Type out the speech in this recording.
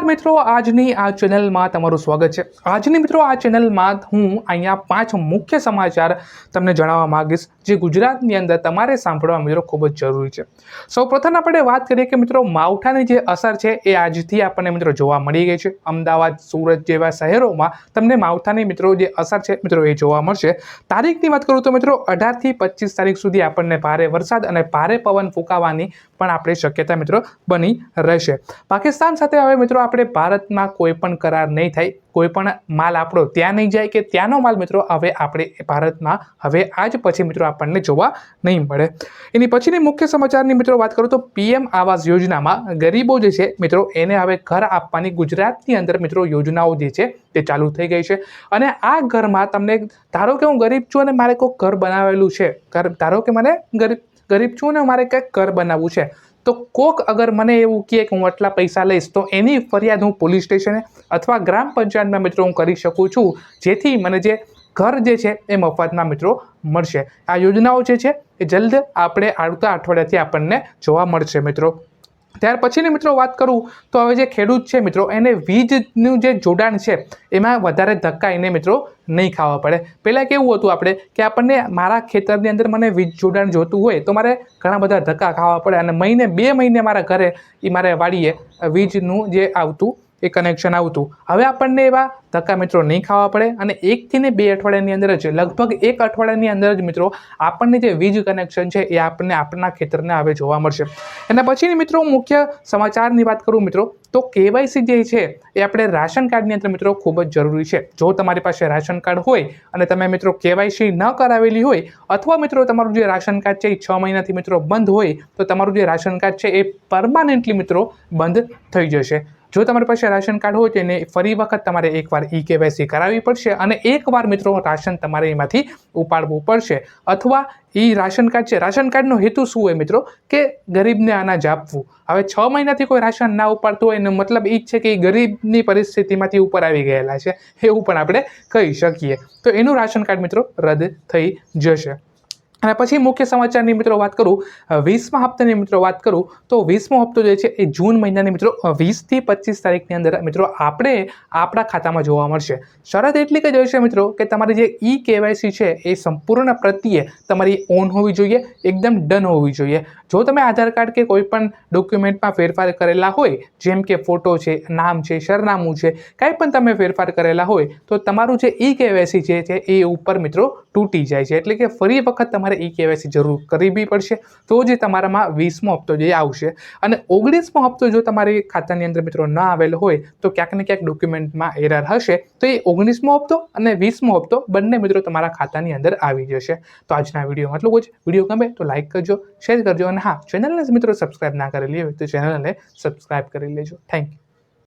નમસ્કાર મિત્રો, આજની આ ચેનલમાં તમારું સ્વાગત છે. આજની મિત્રો, આ ચેનલમાં હું અહીંયા પાંચ મુખ્ય સમાચાર તમને જણાવવા માંગીશ, જે ગુજરાતની અંદર તમારે સાંભળવા મિત્રો ખૂબ જ જરૂરી છે. સૌપ્રથમ આપણે વાત કરીએ કે મિત્રો, માવઠાની જે અસર છે એ આજથી આપણને મિત્રો જોવા મળી ગઈ છે. અમદાવાદ, સુરત જેવા શહેરોમાં તમને માવઠાની મિત્રો જે અસર છે મિત્રો એ જોવા મળશે. તારીખની વાત કરું તો મિત્રો, અઢારથી પચીસ તારીખ સુધી આપણને ભારે વરસાદ અને ભારે પવન ફૂંકાવાની પણ આપણે શક્યતા મિત્રો બની રહેશે. પાકિસ્તાન સાથે હવે મિત્રો આપણે ભારતમાં કોઈ પણ કરાર નહીં થાય, કોઈ પણ માલ આપણો ત્યાં નહીં જાય કે ત્યાંનો માલ, મિત્રો, હવે આપણે ભારતમાં, હવે આજ પછી, મિત્રો, આપણને જોવા નહીં મળે. એની પછીની મુખ્ય સમાચારની, મિત્રો, વાત કરું તો પીએમ આવાસ યોજનામાં ગરીબો જે છે, મિત્રો, એને હવે ઘર આપવાની ગુજરાતની અંદર, મિત્રો, યોજનાઓ જે છે, તે ચાલુ થઈ ગઈ છે. અને આ ઘરમાં તમને, ધારો કે હું ગરીબ છું અને મારે કોઈ ઘર બનાવેલું છે, ઘર, ધારો કે મને ગરીબ ગરીબ છું અને મારે કંઈક ઘર બનાવવું છે તો કોક અગર મને એવું કહે કે હું આટલા પૈસા લઈશ, તો એની ફરિયાદ હું પોલીસ સ્ટેશને અથવા ગ્રામ પંચાયતમાં મિત્રો હું કરી શકું છું, જેથી મને જે ઘર જે છે એ મફતમાં મિત્રો મળશે. આ યોજનાઓ જે છે એ જલ્દ આપણે આવતા અઠવાડિયાથી આપણને જોવા મળશે મિત્રો. ત્યાર પછીની મિત્રો વાત કરું તો હવે જે ખેડૂત છે મિત્રો, એને વીજનું જે જોડાણ છે, એમાં વધારે ધક્કા એને મિત્રો નહીં ખાવા પડે. પહેલાં કેવું હતું આપણે કે આપણને મારા ખેતરની અંદર મને વીજ જોડાણ જોતું હોય તો મારે ઘણા બધા ધક્કા ખાવા પડે અને મહિને, બે મહિને મારા ઘરે એ મારે વાડીએ વીજનું જે આવતું એ કનેક્શન આવતું. હવે આપણને એવા ધક્કા મિત્રો નહીં ખાવા પડે અને એકથી ને બે અઠવાડિયાની અંદર જ, લગભગ એક અઠવાડિયાની અંદર જ મિત્રો આપણને જે વીજ કનેક્શન છે એ આપણને આપણા ખેતરને હવે જોવા મળશે. એના પછીની મિત્રો મુખ્ય સમાચારની વાત કરું મિત્રો, તો કેવાયસી જે છે એ આપણે રાશન કાર્ડની અંદર મિત્રો ખૂબ જ જરૂરી છે. જો તમારી પાસે રાશન કાર્ડ હોય અને તમે મિત્રો કેવાયસી ન કરાવેલી હોય અથવા મિત્રો તમારું જે રાશન કાર્ડ છે એ છ મહિનાથી મિત્રો બંધ હોય, તો તમારું જે રાશન કાર્ડ છે એ પરમાનન્ટલી મિત્રો બંધ થઈ જશે. જો તમારી પાસે રાશન કાર્ડ હોય તો એને ફરી વખત તમારે એકવાર ઈ કેવાયસી કરાવવી પડશે અને એકવાર મિત્રો રાશન તમારે એમાંથી ઉપાડવું પડશે. અથવા એ રાશન કાર્ડ છે, રાશન કાર્ડનો હેતુ શું હોય મિત્રો? કે ગરીબને અનાજ આપવું. હવે છ મહિનાથી કોઈ રાશન ના ઉપાડતું હોય એનો મતલબ એ જ છે કે એ ગરીબની પરિસ્થિતિમાંથી ઉપર આવી ગયેલા છે, એવું પણ આપણે કહી શકીએ. તો એનું રાશન કાર્ડ મિત્રો રદ થઈ જશે. અને પછી મુખ્ય સમાચારની મિત્રો વાત કરું વીસમા હપ્તાની મિત્રો વાત કરું, તો વીસમો હપ્તો જે છે એ જૂન મહિનાની મિત્રો વીસથી પચીસ તારીખની અંદર મિત્રો આપણે આપણા ખાતામાં જોવા મળશે. શરત એટલી જ હશે મિત્રો કે તમારી જે ઈ કેવાયસી છે એ સંપૂર્ણ પ્રત્યે તમારી ઓન હોવી જોઈએ, એકદમ ડન હોવી જોઈએ. જો તમે આધાર કાર્ડ કે કોઈપણ ડોક્યુમેન્ટમાં ફેરફાર કરેલા હોય, જેમ કે ફોટો છે, નામ છે, સરનામું છે, કાંઈ પણ તમે ફેરફાર કરેલા હોય, તો તમારું જે ઈ કેવાયસી છે એ ઉપર મિત્રો તૂટી જાય છે. એટલે કે ફરી વખત તમારે ઈ કેવાયસી જરૂર કરવી પડશે. તો જ તમારામાં વીસમો હપ્તો જે આવશે. અને ઓગણીસમો હપ્તો જો તમારી ખાતાની અંદર મિત્રો ન આવેલો હોય, તો ક્યાંક ને ક્યાંક ડોક્યુમેન્ટમાં એરર હશે. તો એ ઓગણીસમો હપ્તો અને વીસમો હપ્તો બંને મિત્રો તમારા ખાતાની અંદર આવી જશે. તો આજના વિડીયોમાં એટલું જ. વીડિયો ગમે તો લાઇક કરજો શેર કરજો અને હા ચેનલને મિત્રો સબસ્ક્રાઇબ ના કરેલી હોય તો ચેનલને સબસ્ક્રાઇબ કરી લેજો. Thank you